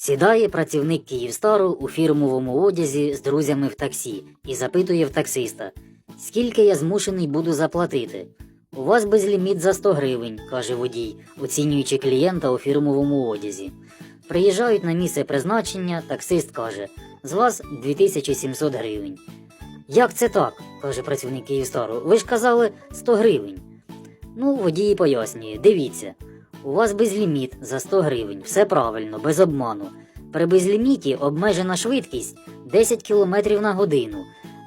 Сідає працівник Київстару у фірмовому одязі з друзями в таксі і запитує в таксиста, скільки я змушений буду заплатити. У вас безліміт за 100 гривень, каже водій, оцінюючи клієнта у фірмовому одязі. Приїжджають на місце призначення, таксист каже, з вас 2700 гривень. Як це так? каже працівник Київстару. Ви ж казали 100 гривень. Ну, водій пояснює, дивіться. У вас безліміт за 100 гривень, все правильно, без обману. При безліміті обмежена швидкість 10 км на годину.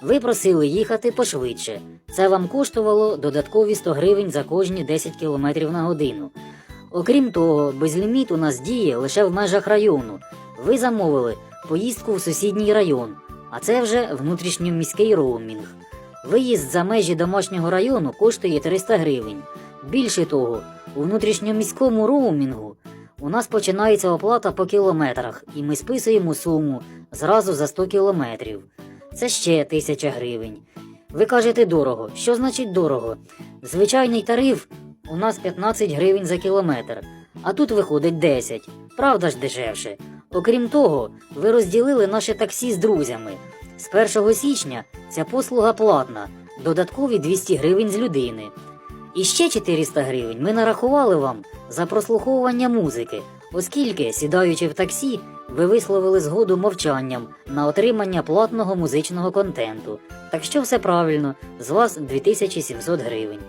Ви просили їхати пошвидше. Це вам коштувало додаткові 100 гривень за кожні 10 км на годину. Окрім того, безліміт у нас діє лише в межах району. Ви замовили поїздку в сусідній район, а це вже внутрішньоміський роумінг. Виїзд за межі домашнього району коштує 300 гривень. Більше того, у внутрішньоміському роумінгу у нас починається оплата по кілометрах, і ми списуємо суму зразу за 100 кілометрів. Це ще 1000 гривень. Ви кажете дорого. Що значить дорого? Звичайний тариф у нас 15 гривень за кілометр, а тут виходить 10. Правда ж дешевше. Окрім того, ви розділили наше таксі з друзями. З 1 січня ця послуга платна, додаткові 200 гривень з людини. І ще 400 гривень ми нарахували вам за прослуховування музики, оскільки, сідаючи в таксі, ви висловили згоду мовчанням на отримання платного музичного контенту. Так що все правильно, з вас 2700 гривень.